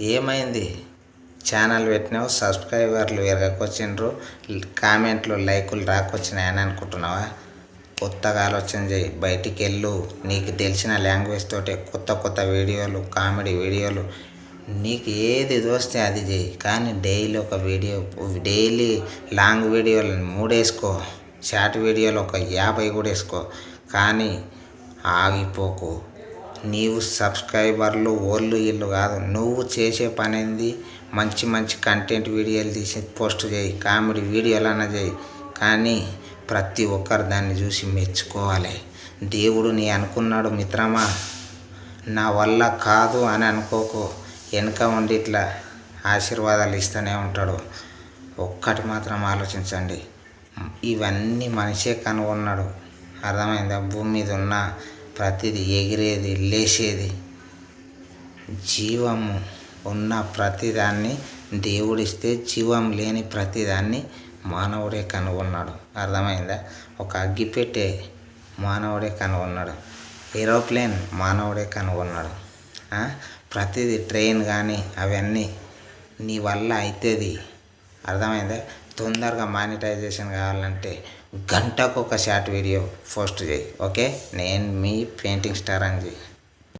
ఏమైంది? ఛానల్ పెట్టినావు సబ్స్క్రైబర్లు ఎరగకొచ్చిండ్రు కామెంట్లు లైకులు రాకొచ్చినాయి అని అనుకుంటున్నావా? కొత్తగా ఆలోచన చేయి బయటికి వెళ్ళు నీకు తెలిసిన లాంగ్వేజ్ తోటి కొత్త కొత్త వీడియోలు కామెడీ వీడియోలు. నీకు ఏది దోస్తే అది చేయి. కానీ డైలీ ఒక వీడియో డైలీ లాంగ్ వీడియోలు మూడేసుకో. షార్ట్ వీడియోలు ఒక యాభై కూడా వేసుకో. కానీ ఆగిపోకు. నీవు సబ్స్క్రైబర్లు ఓళ్ళు ఇల్లు కాదు. నువ్వు చేసే పని ఏంది మంచి మంచి కంటెంట్ వీడియోలు తీసి పోస్ట్ చేయి. కామెడీ వీడియోలు అన్న చేయి. కానీ ప్రతి ఒక్కరు దాన్ని చూసి మెచ్చుకోవాలి. దేవుడు నీ అనుకున్నాడు మిత్రమా? నా వల్ల కాదు అని అనుకోకు. వెనక ఉండి ఇట్లా ఆశీర్వాదాలు ఇస్తూనే ఉంటాడు. ఒక్కటి మాత్రం ఆలోచించండి. ఇవన్నీ మనిషే కనుగొన్నాడు. అర్థమైందా? భూమి మీద ఉన్న ప్రతిదీ ఎగిరేది లేచేది. జీవము ఉన్న ప్రతిదాన్ని దేవుడిస్తే జీవం లేని ప్రతిదాన్ని మానవుడే కనుగొన్నాడు. అర్థమైందా? ఒక అగ్గిపెట్టే మానవుడే కనుగొన్నాడు. ఏరోప్లేన్ మానవుడే కనుగొన్నాడు. ప్రతిది ప్రతిదీ ట్రైన్ కానీ అవన్నీ నీ వల్ల అవుతుంది అర్థమైందా? తొందరగా మానిటైజేషన్ కావాలంటే గంటకు ఒక షార్ట్ వీడియో పోస్ట్ చేయి ఓకే? నేను మీ పెయింటింగ్ స్టార్ అని చెయ్యి